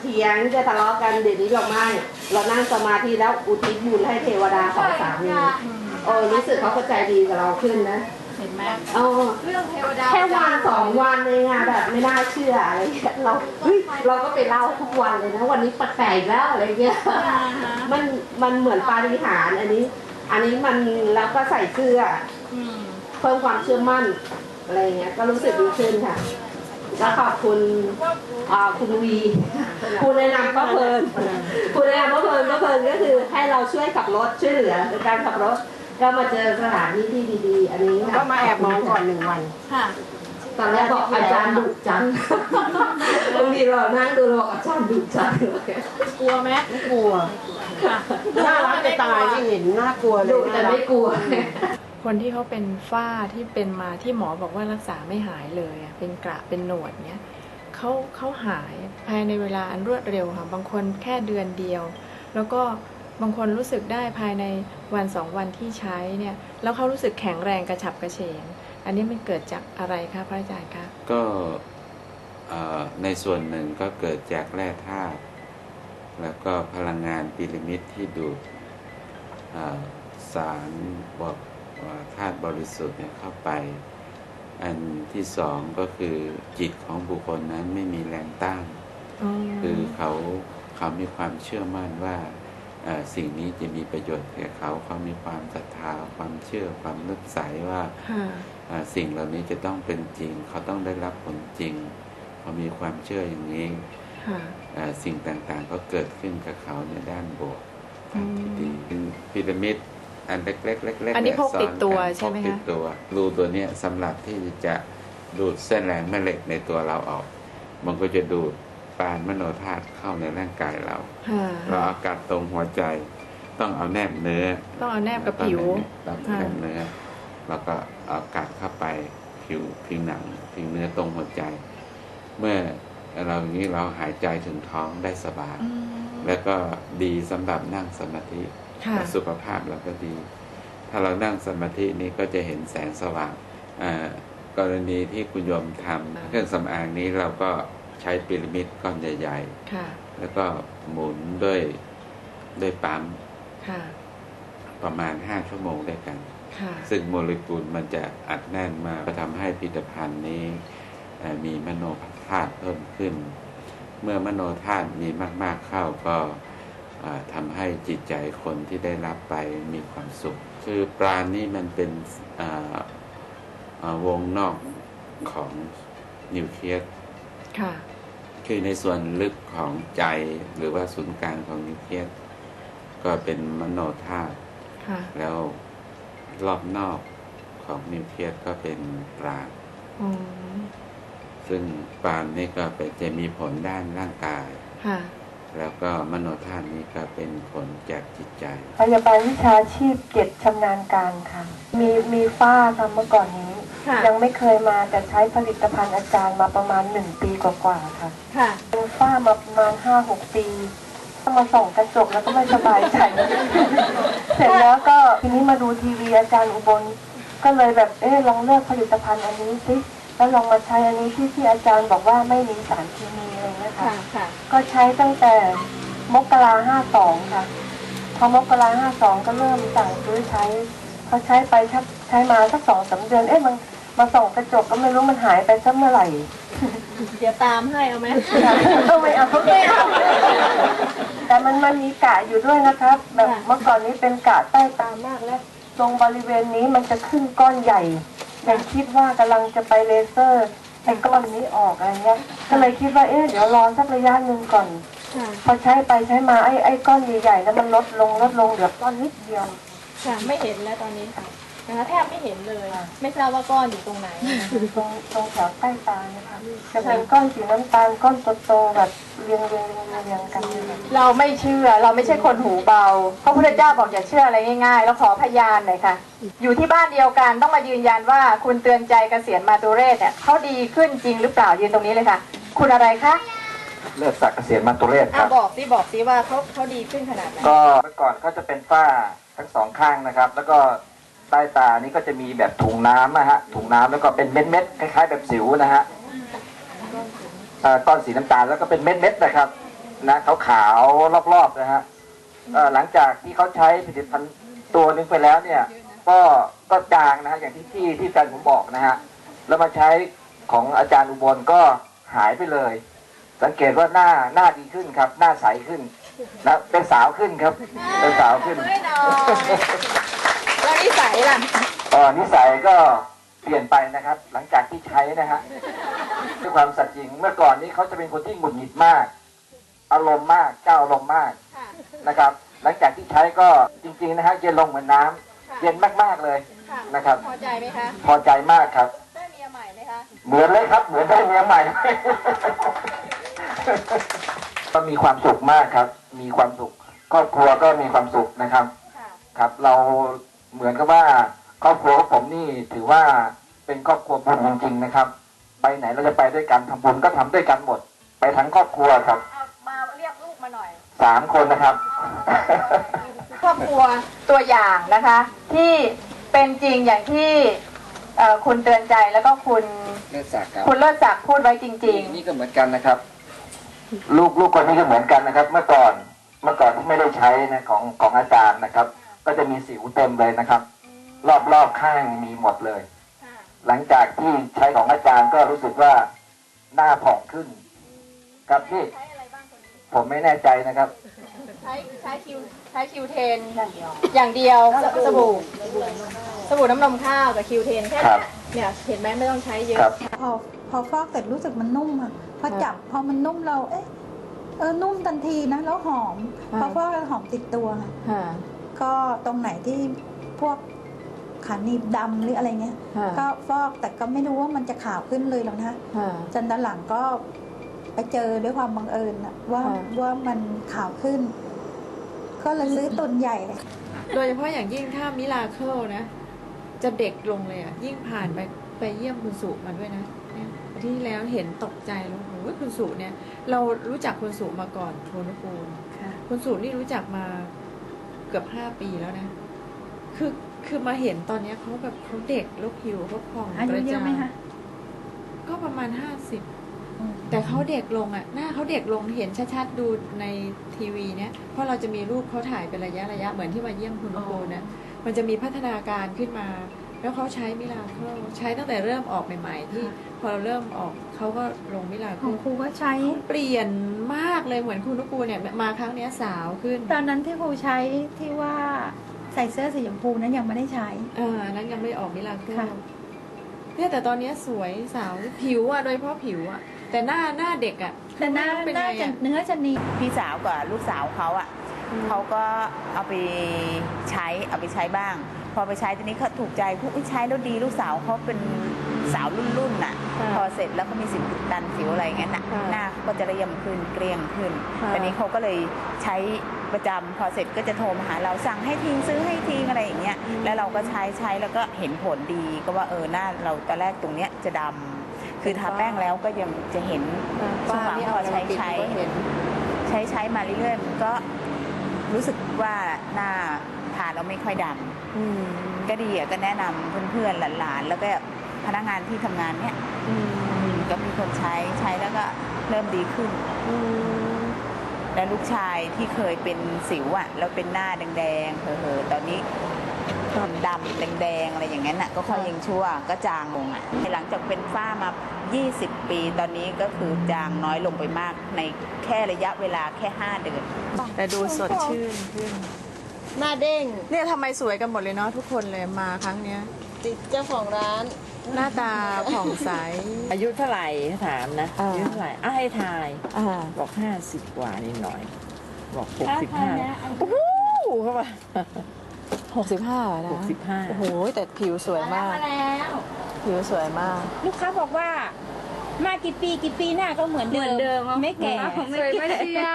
เถียงจะทะเลาะกันเดี๋ยวนี้เราไม่ เรานั่งสมาธิแล้วอุทิศบุญให้เทวดาสองสามีโอ้รู้สึกเขาเข้าใจดีกับเราขึ้นนะเห็นไหมโอ้เรื่องเทวดาแค่วันสองวันเองอะแบบไม่น่าเชื่ออะไรเงี้ยเราเฮ้ยเราก็ไปเล่าทุกวันเลยนะวันนี้แปลกๆแล้วอะไรเงี้ยอ่าฮะมันมันเหมือนปาฏิหาริย์อันนี้ อันนี้มันแล้วก็ใส่เสื้ออืมเพิ่มความเชื่อมั่นอะไรเงี้ยก็รู้สึกดีขึ้นค่ะ แล้วขอบคุณอ่าคุณวีคุณแนะนำก็เพลินคุณแนะนำก็เพลินก็เพลินก็คือให้เราช่วยขับรถช่วยเหลือในการขับรถก็มาเจอสถานที่ที่ดีๆ อันนี้ค่ะก็มาแอบมองก่อนหนึ่งวันค่ะตอนแรกบอกอาจารย์ดุจังบางทีเรานั่งดูเราบอกอาจารย์ดุจังเลยกลัวไหมไม่กลัวค่ะน่ารักจะตายที่เห็นน่ากลัวเลยดุแต่ไม่กลัว คนที่เขาเป็นฝ้าที่เป็นมาที่หมอบอกว่ารักษาไม่หายเลยเป็นกระเป็นหนวดเนี้ยเขาเขาหายภายในเวลาอันรวดเร็วค่ะบางคนแค่เดือนเดียว แล้วก็บางคนรู้สึกได้ภายในวันสองวันที่ใช้เนี่ยแล้วเขารู้สึกแข็งแรงกระฉับกระเฉง อันนี้มันเกิดจากอะไรคะพระอาจารย์คะก็ในส่วนหนึ่งก็เกิดจากแร่ธาตุแล้วก็พลังงานพีระมิดที่ดูดสารบอก ธาตุบริสุทธิ์เนี่ยเข้าไป อันที่สองก็คือจิตของบุคคลนั้นไม่มีแรงต้านคือเขาเขามีความเชื่อมั่นว่าเอ่อสิ่งนี้จะมีประโยชน์แก่เขาเขามีความศรัทธาความเชื่อความนึกใสว่าค่ะอ่าสิ่งเหล่านี้จะต้องเป็นจริง เขาต้องได้รับผลจริงเขามีความเชื่ออย่างนี้ค่ะอ่าสิ่งต่างๆก็เกิดขึ้นกับเขาในด้านบวกอืทางมที่ดีเป็นพีระมิด อันเล็กๆเล็กๆอันนี้เยพกติดตัวซ้อนกันใช่ไหมพกคะติดตัวรูตัวเนี้ยสำหรับที่จะดูดเส้นแรงแม่เหล็กในตัวเราออก มันก็จะดูดปานมโนธาตุเข้าในร่างกายเราค่ะเราเอากัดตรงหัวใจ ต้องเอาแนบเนื้อ ต้องเอาแนบกับผิวต้องค่ะแนบเนื้อแล้วก็เอากัดเข้าไปผิวผิวหนังผิวเนื้อตรงหัวใจ เมื่อเราอย่างนี้เราหายใจถึงท้องได้สบายอืมแล้วก็ดีสำหรับนั่งสมาธิค่ะและ สุขภาพเราก็ดี ถ้าเรานั่งสมาธินี้ก็จะเห็นแสงสว่างอ่ากรณีที่คุณโยมทำเครื่องสำอางนี้เราก็ใช้พีระมิดก้อนใหญ่ค่ะๆแล้วก็หมุนด้วยด้วยปั๊มค่ะประมาณ5ชั่วโมงด้วยกันค่ะซึ่งโมเลกุลมันจะอัดแน่นมากก็ทำให้ผลิตภัณฑ์นี้เอ่อมีมโนธาตุเพิ่มขึ้น เมื่อมโนธาตุมีมากๆเข้าก็เอ่อ ทำให้จิตใจคนที่ได้รับไปมีความสุข คือปราณนี่มันเป็นเอ่อเอ่อวงนอกของนิวเคลียสค่ะคือในส่วนลึกของใจหรือว่าศูนย์กลางของนิวเคลียสก็เป็นมโนธาตุค่ะแล้วรอบนอกของนิวเคลียสก็เป็นปราณอืมซึ่งปราณนี่ก็เป็นจะมีผลด้านร่างกายค่ะ แล้วก็มโนธาตุนี้ก็เป็นผลจากจิตใจพยาบาลวิชาชีพเจ็ดชำนาญการค่ะ มีมีฝ้าค่ะเมื่อก่อนนี้ ค่ะ ยังไม่เคยมาแต่ใช้ผลิตภัณฑ์อาจารย์มาประมาณหนึ่งปีกว่าๆค่ะค่ะ เป็นฝ้ามาประมาณห้าหกปีต้องมาส่องกระจกแล้วก็ไม่สบายใจ เสร็จแล้วก็ทีนี้มาดูทีวีอาจารย์อุบล ก็เลยแบบเออลองเลือกผลิตภัณฑ์อันนี้สิ แล้วลองมาใช้อันนี้ที่ที่อาจารย์บอกว่าไม่มีสารเคมีอะไรเงี้ยค่ะค่ะค่ะ ก็ใช้ตั้งแต่มกราห้าสองค่ะ พอมกราห้าสองก็เริ่มสั่งซื้อใช้ พอใช้ไปชักใช้มาสักสองสามเดือน เอ๊ะมันมาส่องกระจกก็ไม่รู้มันหายไปสักเมื่อไหร่ เดี๋ยวตามให้เอาไหมก็ไม่เอาไม่เอาแต่มันมันมีกะอยู่ด้วยนะครับ แบบค่ะเมื่อก่อนนี้เป็นกะใต้ตามากแล้วตรงบริเวณนี้มันจะขึ้นก้อนใหญ่ ยังคิดว่ากำลังจะไปเลเซอร์ไอ้ก้อนนี้ออกอะไรเงี้ยก็เลยคิดว่าเอ๊ะเดี๋ยวรอสักระยะหนึ่งก่อนค่ะพอใช้ไปใช้มาไอ้ไอ้ก้อนใหญ่ๆนั้นมันลดลงลดลงเหลือก้อนนิดเดียวค่ะไม่เห็นแล้วตอนนี้ค่ะ นะคะแทบไม่เห็นเลย ไม่ทราบว่าก้อนอยู่ตรงไหนนะคะอยู่ตรงตรงแถวใต้ตานะคะจะเป็นก้อนสีน้ำตาลก้อนโตๆแบบเรียงเรียงเรียงเรียงกันเลยค่ะเราไม่เชื่อเราไม่ใช่คนหูเบาพระพุทธเจ้าบอกอย่าเชื่ออะไรง่ายๆ แล้วขอพยานหน่อยค่ะ อยู่ที่บ้านเดียวกันต้องมายืนยันว่าคุณเตือนใจเกษียณมาตุเรศเนี่ยเขาดีขึ้นจริงหรือเปล่ายืนตรงนี้เลยค่ะ คุณอะไรคะเลิศศักดิ์เกษียณมาตุเรศคอะรับ บอกสิบอกสิว่าเขาเขาดีขึ้นขนาดไหนก็เมื่อก่อนเขาจะเป็นฝ้าทั้งสองข้างนะครับ แล้วก็ ใต้ตานี่ก็จะมีแบบถุงน้ำนะฮะถุงน้ำแล้วก็เป็นเม็ดเม็ดๆคล้าย ๆ แบบสิวนะฮะก้อนสีน้ำตาลแล้วก็เป็นเม็ดเม็ดๆนะครับนะขาวๆรอบๆนะฮะหลังจากที่เขาใช้ผลิตภัณฑ์ตัวนึงไปแล้วเนี่ย ก็ก็จางนะฮะอย่างที่ที่ที่แฟนผมบอกนะฮะแล้วมาใช้ของอาจารย์อุบลก็หายไปเลย สังเกตว่าหน้าหน้าดีขึ้นครับ หน้าใสขึ้นนะเป็นสาวขึ้นครับ เป็นสาวขึ้น แล้วนิสัยล่ะเออนิสัยก็เปลี่ยนไปนะครับ หลังจากที่ใช้นะฮะด้วยความสัตย์จริงเมื่อก่อนนี้เขาจะเป็นคนที่หงุดหงิดมาก อารมณ์มากเจ้าอารมณ์มากค่ะนะครับ หลังจากที่ใช้ก็จริง ๆ นะฮะเย็นลงเหมือนน้ำเย็นมากๆเลยค่ะนะครับ พอใจไหมคะพอใจมากครับได้เมียใหม่ไหมคะเหมือนเลยครับ เหมือนได้เมียใหม่ก็มีความสุขมากครับ มีความสุขครอบครัวก็มีความสุขนะครับค่ะครับ เรา เหมือนกับว่าครอบครัวของผมนี่ถือว่าเป็นครอบครัวบุญจริงๆนะครับ ไปไหนเราจะไปด้วยกันทำบุญก็ทำด้วยกันหมด ไปทั้งครอบครัวครับเอามาเรียกลูกมาหน่อยสามคนนะครับ ครอบครัวตัวอย่างนะคะ ที่เป็นจริงอย่างที่เอ่อคุณเตือนใจแล้วก็คุณเลิศศักดิ์ครับคุณเลิศศักดิ์พูดไว้จริงนี่ก็เหมือนกันนะครับ ลูกลูกคนนี้ก็เหมือนกันนะครับ เมื่อก่อนเมื่อก่อนที่ไม่ได้ใช้นะของของอาจารย์นะครับ ก็จะมีสิวเต็มเลยนะครับ รอบรอบข้างมีหมดเลยค่ะหลังจากที่ใช้ของอาจารย์ก็รู้สึกว่าหน้าผ่องขึ้น ครับนี่ใช้อะไรบ้างคนนี้ผมไม่แน่ใจนะครับ ใช้ใช้คิวใช้คิวเทนอย่างเดียวอย่างเดียวสสบู่สบู่น้ำนมข้าวกับคิวเทนแค่ครัเนี้บยเนี่ยเห็นไหมไม่ต้องใช้เยอะครับพอพอฟอกเสร็จรู้สึกมันนุ่มอะพอจับพอมันนุ่มเราเอ๊ะเออนุ่มทันทีนะแล้วหอมพอฟอกแล้วหอมติดตัวค่ะค่ะ ก็ตรงไหนที่พวกขาหนีบดำหรืออะไรเงี้ยค่ะก็ฟอกแต่ก็ไม่รู้ว่ามันจะขาวขึ้นเลยหรอกนะค่ะ จนด้านหลังก็ไปเจอด้วยความบังเอิญน่ะว่าค่ะว่ามันขาวขึ้น ก็เลยซื้อตุนใหญ่เลย โดยเฉพาะอย่างยิ่งถ้ามิลาเคิลนะ จะเด็กลงเลยอะ ยิ่งผ่านไปไปเยี่ยมคุณสุมาด้วยนะเนี่ยอาที่แล้วเห็นตกใจแล้วโอ้ยคุณสุเนี่ย เรารู้จักคุณสุมาก่อนโทนุกูลค่ะคุณสุนี่รู้จักมา เกือบห้าปีแล้วนะ คือคือมาเห็นตอนเนี้ยเขาแบบเขาเด็กแล้วผิวเขาผ่องอายุกระเยจ่าอะไหมงคะก็ประมาณห้าสิบอืมแต่เขาเด็กลงอะ หน้าเขาเด็กลงเห็นชัดๆดูในทีวีเนี่ยเพราะเราจะมีรูปเขาถ่ายเป็นระยะระยะเหมือนที่มาเยี่ยมคุณโกนะมันจะมีพัฒนาการขึ้นมา แล้วเขาใช้มิลาเคิลใช้ตั้งแต่เริ่มออกใหม่ ๆ ที่พอเราเริ่มออกเขาก็ลงมิลาขเคิองลครูก็ใช้ เขาเปลี่ยนมากเลยเหมือนคุณนุกูลเนี่ยมาครั้งเนี้ยสาวขึ้นตอนนั้นที่ครูใช้ที่ว่าใส่เสื้อสีชมพูนั้นยังไม่ได้ใช้ เอออันนั้นยังไม่ออกมิลาเคิลค่ะ เนี่ยแต่ตอนเนี้ยสวยสาวผิวอะโดยเฉพาะผิวอะแต่หน้าหน้าเด็กอะแต่หน้าเป็นหน้าไงจะอะ เนื้อจะเนียนพี่สาวกับลูกสาวเขาอะเขาก็เอาไปใช้เอาไปใช้บ้าง พอไปใช้ทีนี้เขาถูกใจผู้ใช้แล้วดีลูกสาวเขาเป็นสาวรุ่นรุ่นๆน่ะค่ะ พอเสร็จแล้วก็มีสิวอุดตันสิวอะไรอย่างเงี้ยน่ะค่ะหน้าเขาก็จะเรียมขึ้นเกรียงขึ้นค่ะตอนนี้เขาก็เลยใช้ประจำพอเสร็จก็จะโทรมาหาเราสั่งให้ทิ้งซื้อให้ทิ้งอะไรอย่างเงี้ยแล้วเราก็ใช้ใช้แล้วก็เห็นผลดีก็ว่าเออหน้าเราตอนแรกตรงเนี้ยจะดำคือทาแป้งแล้วก็ยังจะเห็นป้านี่เอาอะไรมาปิดใช้ก็เห็นใช้ใช้มาเรื่อยๆมันก็รู้สึกว่าหน้า ทานแล้วไม่ค่อยดอืมำก็ดีอะก็แนะนำเพื่อนๆหลานๆแล้วก็พนักงานที่ทำงานเนี้ยอืมอืมก็มีคนใช้ใช้แล้วก็เริ่มดีขึ้น อืมแล้วลูกชายที่เคยเป็นสิวอะแล้วเป็นหน้าแดงๆเห่อๆตอนนี้ดำๆแดงๆอะไรอย่างนั้นน่ะก็ค่อยยังชั่วก็จางลงอะหลังจากเป็นฝ้ามา 20 ปี ตอนนี้ก็คือจางน้อยลงไปมากในแค่ระยะเวลาแค่ 5 เดือน แต่ดูสดชื่นขึ้น หน้าเด้ง เนี่ยทำไมสวยกันหมดเลยเนาะทุกคนเลยมาครั้งเนี้ย ติดเจ้าของร้าน หน้าตาผ่องใส อายุเท่าไหร่ถามนะอ่า อายุเท่าไหร่อ้าวให้ทาย อ่า บอกห้าสิบกว่านิดหน่อย บอกหกสิบห้าโอ้โหเข้ามาหกสิบห้านะหกสิบห้าโอ้โหแต่ผิวสวยมากผิวสวยมาก ลูกค้าบอกว่า มากี่ปีกี่ปีหน้าก็เหมือนเดิมเหมือนเดิมไม่แก่สวยไม่เชีย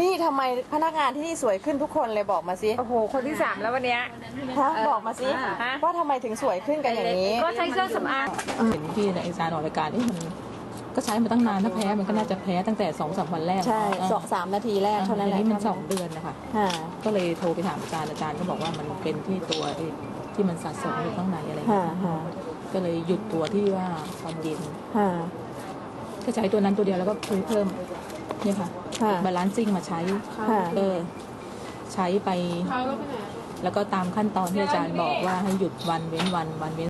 นี่ทำไมพนักงานที่นี่สวยขึ้นทุกคนเลยบอกมาสิโอ้โห คนที่สามแล้ววันเนี้ย ฮะบอกมาสิฮะ ว่าทำไมถึงสวยขึ้นกันอย่างนี้ ก็ใช้เครื่องสำอาง เห็นที่ในเอกสารออกรายการที่มันก็ใช้มาตั้งนานถ้าแพ้มันก็น่าจะแพ้ตั้งแต่สองสามวันแรกใช่าสองสามนาทีแรกเท่านั้นแหละอัมันสองเดือนนะคะค่ะก็เลยโทรไปถามอาจารย์อาจารย์ก็บอกว่ามันเป็นที่ตัวที่ที่มันสะสมอยู่ข้างในอะไรอย่างค่ะเงี้ย ค่ะ ก็เลยหยุดตัวที่ว่าความเย็นค่ะ ก็ใช้ตัวนั้นตัวเดียวแล้วก็ซื้อเพิ่มเนี่ยค่ะค่ะ บาลานซิ่งมาใช้ค่ะ เออใช้ไป แล้วก็ตามขั้นตอนที่อาจารย์บอกว่าให้หยุดวันเว้นวันวันเว้น